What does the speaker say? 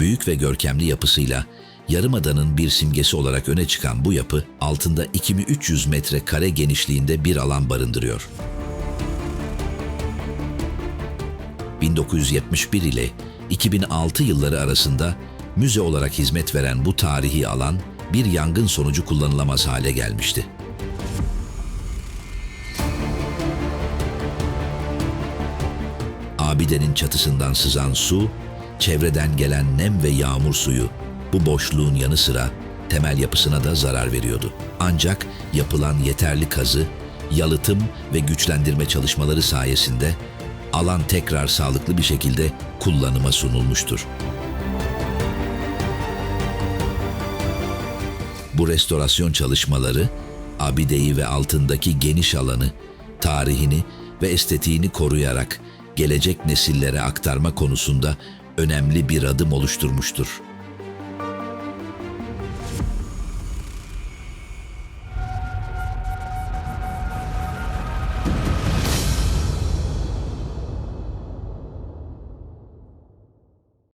Büyük ve görkemli yapısıyla Yarımada'nın bir simgesi olarak öne çıkan bu yapı altında 2300 metre kare genişliğinde bir alan barındırıyor. 1971 ile 2006 yılları arasında müze olarak hizmet veren bu tarihi alan bir yangın sonucu kullanılamaz hale gelmişti. Abidenin çatısından sızan su, çevreden gelen nem ve yağmur suyu bu boşluğun yanı sıra temel yapısına da zarar veriyordu. Ancak yapılan yeterli kazı, yalıtım ve güçlendirme çalışmaları sayesinde alan tekrar sağlıklı bir şekilde kullanıma sunulmuştur. Bu restorasyon çalışmaları abideyi ve altındaki geniş alanı, tarihini ve estetiğini koruyarak gelecek nesillere aktarma konusunda önemli bir adım oluşturmuştur.